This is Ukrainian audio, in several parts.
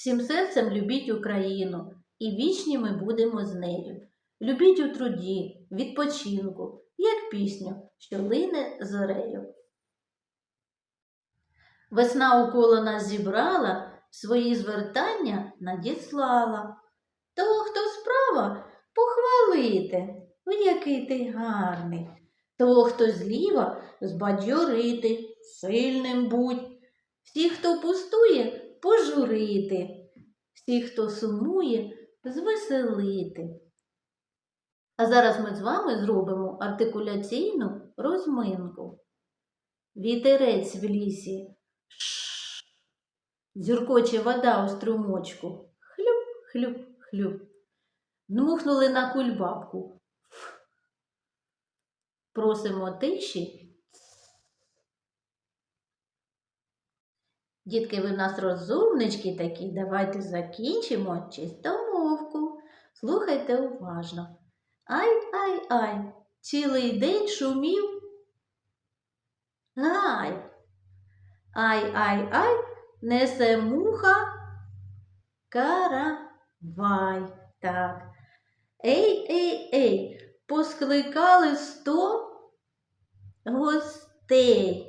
Всім серцем любіть Україну, і вічні ми будемо з нею. Любіть у труді, відпочинку, як пісню, що лине зорею. Весна уколо нас зібрала, свої звертання надіслала. Того, хто справа, похвалити, о, який ти гарний. Того, хто зліва, збадьорити, сильним будь. Всі, хто пустує, пожурити, всі, хто сумує, звеселити. А зараз ми з вами зробимо артикуляційну розминку. Вітерець в лісі. Дзюркоче вода у струмочку. Хлюп, хлюп, хлюп. Дмухнули на кульбабку. Просимо тиші. Дітки, ви в нас розумнички такі, давайте закінчимо чистомовку. Слухайте уважно. Ай, ай, ай, цілий день шумів. Гай. Ай, ай, ай, несе муха. Каравай. Так. Ей, ей, ей, поскликали сто гостей.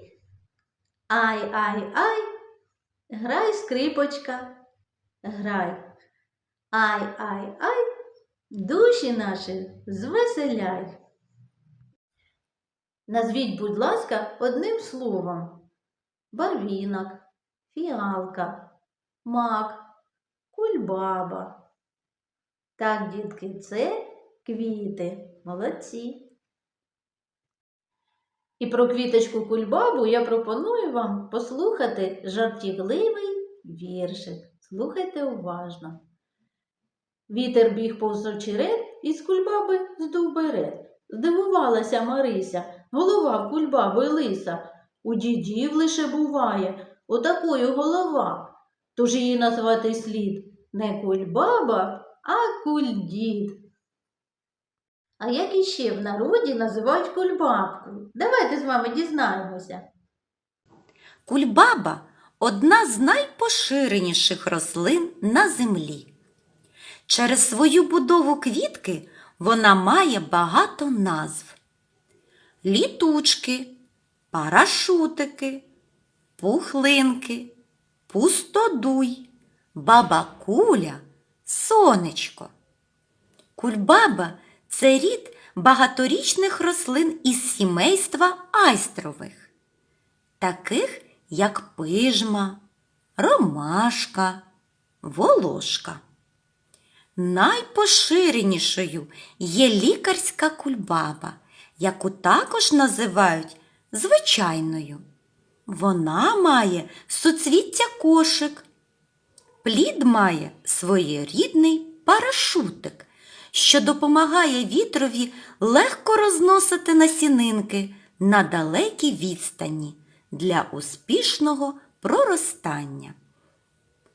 Ай, ай, ай, грай, скрипочка, грай. Ай, ай, ай, душі наші звеселяй. Назвіть, будь ласка, одним словом. Барвінок, фіалка, мак, кульбаба. Так, дітки, це квіти. Молодці. І про квіточку кульбабу я пропоную вам послухати жартівливий віршик. Слухайте уважно. Вітер біг повз очерет, і з кульбаби здув берет. Здивувалася Марися, голова кульбаби лиса. У дідів лише буває отакою голова. Тож її назвати слід не кульбаба, а кульдід. А як іще в народі називають кульбабку? Давайте з вами дізнаємося. Кульбаба одна з найпоширеніших рослин на землі. Через свою будову квітки вона має багато назв: літучки, парашутики, пухлинки, пустодуй, баба куля, сонечко. Кульбаба це рід багаторічних рослин із сімейства айстрових, таких як пижма, ромашка, волошка. Найпоширенішою є лікарська кульбаба, яку також називають звичайною. Вона має суцвіття кошик. Плід має своєрідний парашутик, що допомагає вітрові легко розносити насінинки на далекій відстані для успішного проростання.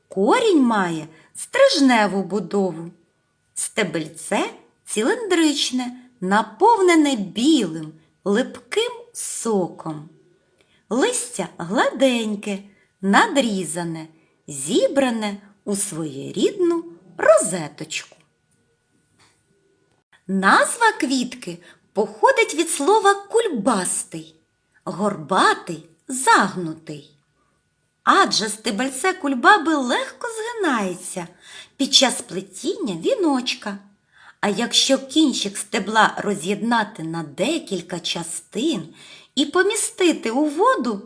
Корінь має стрижневу будову. Стебельце циліндричне, наповнене білим, липким соком. Листя гладеньке, надрізане, зібране у своєрідну розеточку. Назва квітки походить від слова кульбастий, горбатий, загнутий. Адже стебельце кульбаби легко згинається під час плетіння віночка. А якщо кінчик стебла роз'єднати на декілька частин і помістити у воду,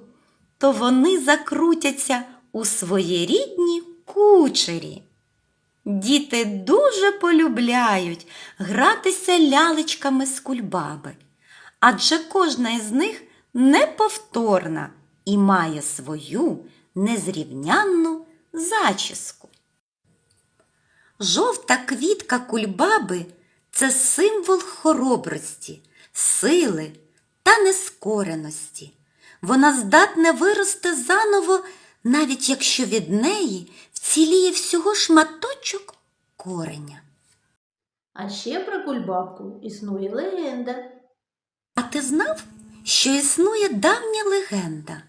то вони закрутяться у своєрідні кучері. Діти дуже полюбляють гратися лялечками з кульбаби, адже кожна із них неповторна і має свою незрівнянну зачіску. Жовта квітка кульбаби це символ хоробрості, сили та нескореності. Вона здатна вирости заново, навіть якщо від неї вціліє всього шматочок кореня. А ще про кульбабку існує легенда. А ти знав, що існує давня легенда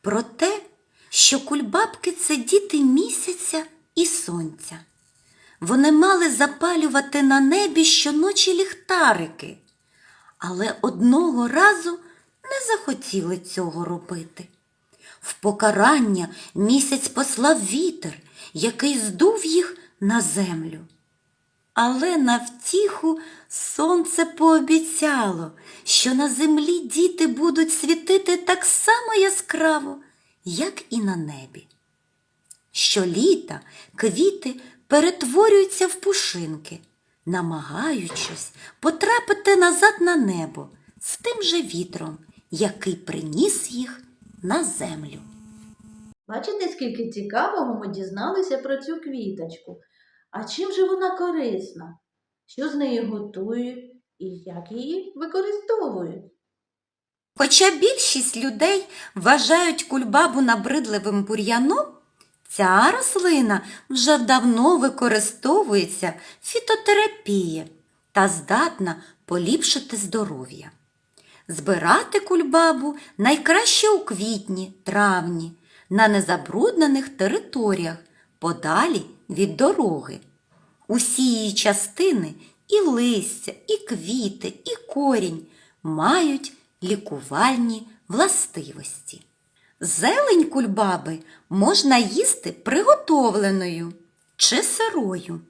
про те, що кульбабки це діти місяця і сонця. Вони мали запалювати на небі щоночі ліхтарики, але одного разу не захотіли цього робити. В покарання місяць послав вітер, який здув їх на землю. Але на втіху сонце пообіцяло, що на землі діти будуть світити так само яскраво, як і на небі. Щоліта квіти перетворюються в пушинки, намагаючись потрапити назад на небо з тим же вітром, який приніс їх на землю. Бачите, скільки цікавого ми дізналися про цю квіточку. А чим же вона корисна? Що з неї готують і як її використовують? Хоча більшість людей вважають кульбабу набридливим бур'яном, ця рослина вже давно використовується в фітотерапії та здатна поліпшити здоров'я. Збирати кульбабу найкраще у квітні, травні, на незабруднених територіях, подалі від дороги. Усі її частини і листя, і квіти, і корінь мають лікувальні властивості. Зелень кульбаби можна їсти приготовленою чи сирою.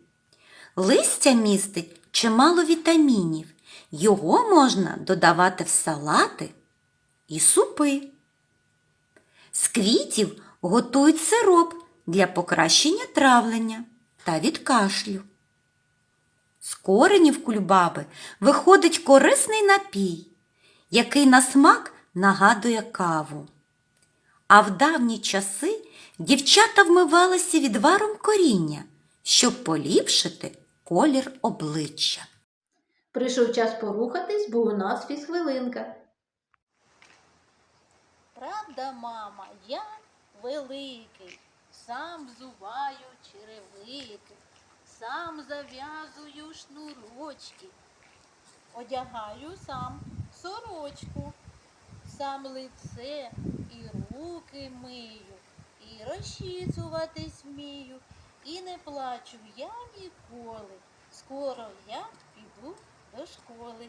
Листя містить чимало вітамінів. Його можна додавати в салати і супи. З квітів готують сироп для покращення травлення та від кашлю. З коренів кульбаби виходить корисний напій, який на смак нагадує каву. А в давні часи дівчата вмивалися відваром коріння, щоб поліпшити колір обличчя. Прийшов час порухатись, бо у нас фізхвилинка. Правда, мама, я великий, сам взуваю черевики, сам зав'язую шнурочки, одягаю сам сорочку, сам лице і руки мию, і розчісуватись вмію, і не плачу я ніколи. Скоро я піду до школи.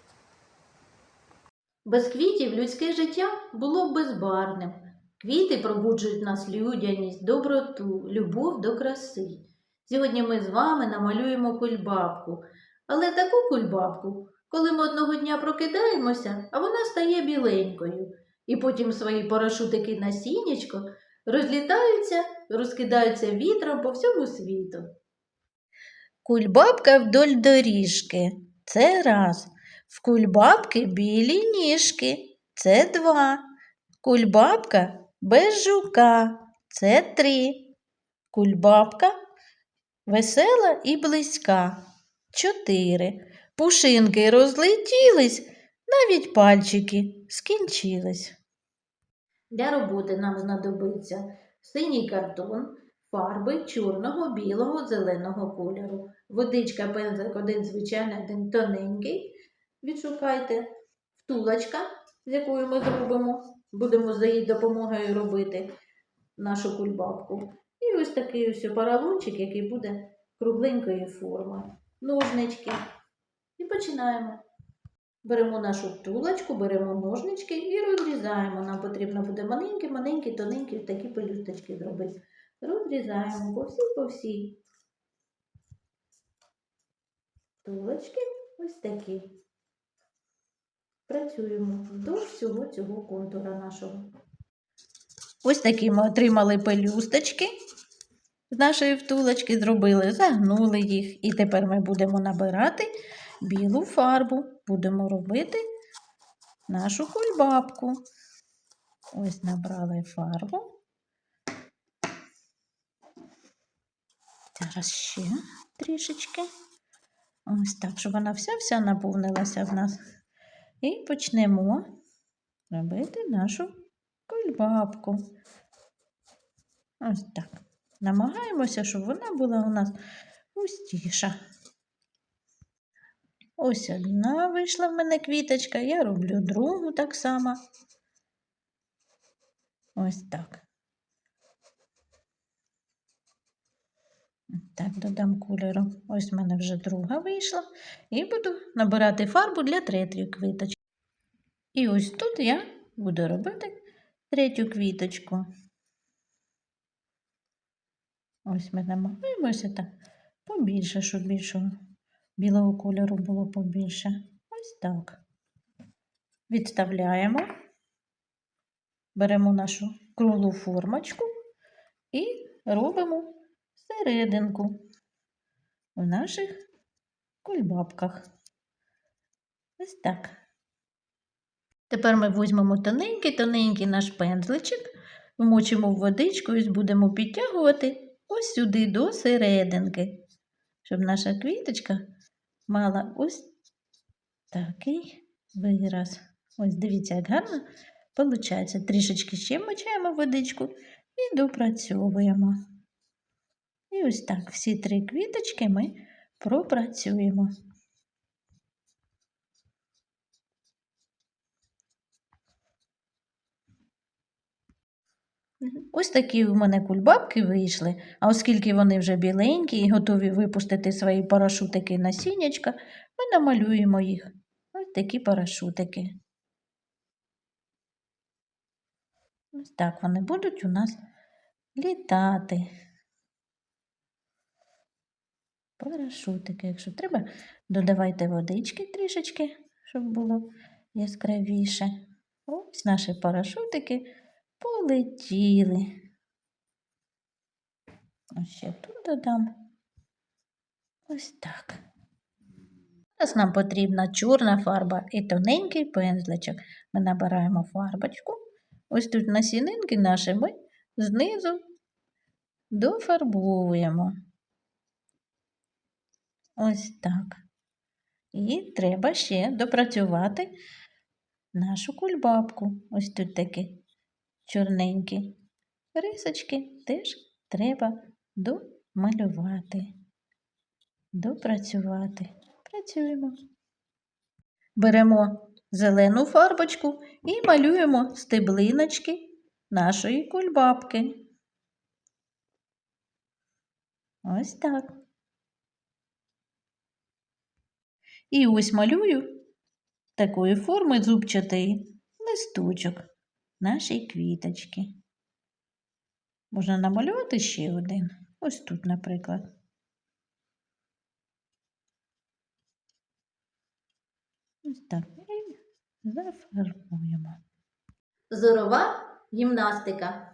Без квітів людське життя було б безбарним. Квіти пробуджують нас людяність, доброту, любов до краси. Сьогодні ми з вами намалюємо кульбабку, але таку кульбабку, коли ми одного дня прокидаємося, а вона стає біленькою, і потім свої парашутики на сінечко розлітаються, розкидаються вітром по всьому світу. Кульбабка вдоль доріжки це раз. В кульбабки білі ніжки це два. Кульбабка без жука це три. Кульбабка весела і близька чотири. Пушинки розлетілись, навіть пальчики скінчились. Для роботи нам знадобиться синій картон, фарби чорного, білого, зеленого кольору. Водичка, пензик один звичайний, один тоненький. Відшукайте втулочка, з якою ми зробимо. Будемо за її допомогою робити нашу кульбабку. І ось такий ось паралончик, який буде кругленької форми. Ножнички. І починаємо. Беремо нашу втулочку, беремо ножнички і розрізаємо. Нам потрібно буде маленькі, маленькі, тоненькі такі пелюсточки зробити. Розрізаємо по всій, по всій. Втулочки ось такі. Працюємо вздовж всього цього контура нашого. Ось такі ми отримали пелюсточки з нашої втулочки, зробили, загнули їх. І тепер ми будемо набирати білу фарбу. Будемо робити нашу кульбабку. Ось набрали фарбу. Зараз ще трішечки. Ось так, щоб вона вся-вся наповнилася в нас. І почнемо робити нашу кульбабку. Ось так. Намагаємося, щоб вона була у нас густіша. Ось одна вийшла в мене квіточка, я роблю другу так само. Ось так. Так, додам кольору. Ось в мене вже друга вийшла. І буду набирати фарбу для третьої квіточки. І ось тут я буду робити третю квіточку. Ось ми намагаємося так побільше, щоб більшого білого кольору було побільше. Ось так. Відставляємо, беремо нашу круглу формочку і робимо серединку в наших кульбабках. Ось так. Тепер ми візьмемо тоненький-тоненький наш пензличок, вмочимо в водичку і будемо підтягувати ось сюди до серединки, щоб наша квіточка мала ось такий вираз. Ось дивіться, як гарно виходить. Трішечки ще мочаємо водичку і допрацьовуємо. І ось так всі три квіточки ми пропрацюємо. Ось такі у мене кульбабки вийшли, а оскільки вони вже біленькі і готові випустити свої парашутики на сінячка, ми намалюємо їх. Ось такі парашутики. Ось так вони будуть у нас літати. Парашутики. Якщо треба, додавайте водички трішечки, щоб було яскравіше. Ось наші парашутики полетіли. Ось ще тут додам. Ось так. Зараз нам потрібна чорна фарба і тоненький пензличок. Ми набираємо фарбочку. Ось тут насінинки наші ми знизу дофарбовуємо. Ось так. І треба ще допрацювати нашу кульбабку. Ось тут такі чорненькі рисочки теж треба домалювати, допрацювати. Працюємо. Беремо зелену фарбочку і малюємо стеблиночки нашої кульбабки. Ось так. І ось малюю такої форми зубчатий листочок нашої квіточки. Можна намалювати ще один. Ось тут, наприклад. Ось так. І зафарбуємо. Зорова гімнастика.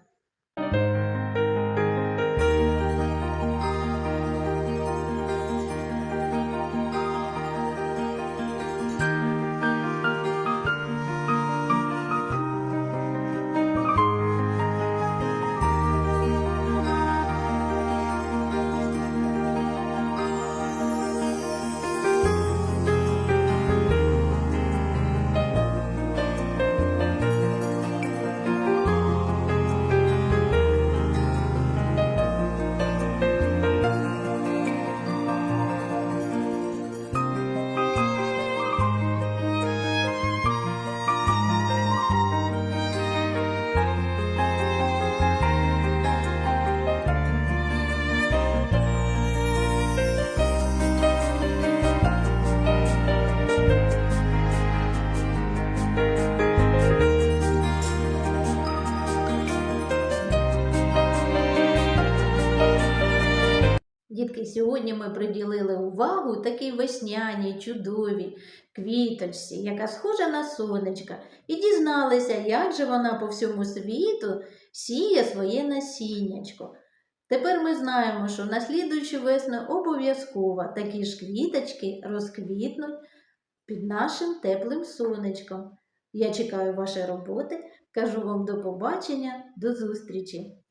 Сьогодні ми приділили увагу такій весняній, чудовій квіточці, яка схожа на сонечка, і дізналися, як же вона по всьому світу сіє своє насіннячко. Тепер ми знаємо, що на слідуючу весну обов'язково такі ж квіточки розквітнуть під нашим теплим сонечком. Я чекаю вашої роботи, кажу вам до побачення, до зустрічі!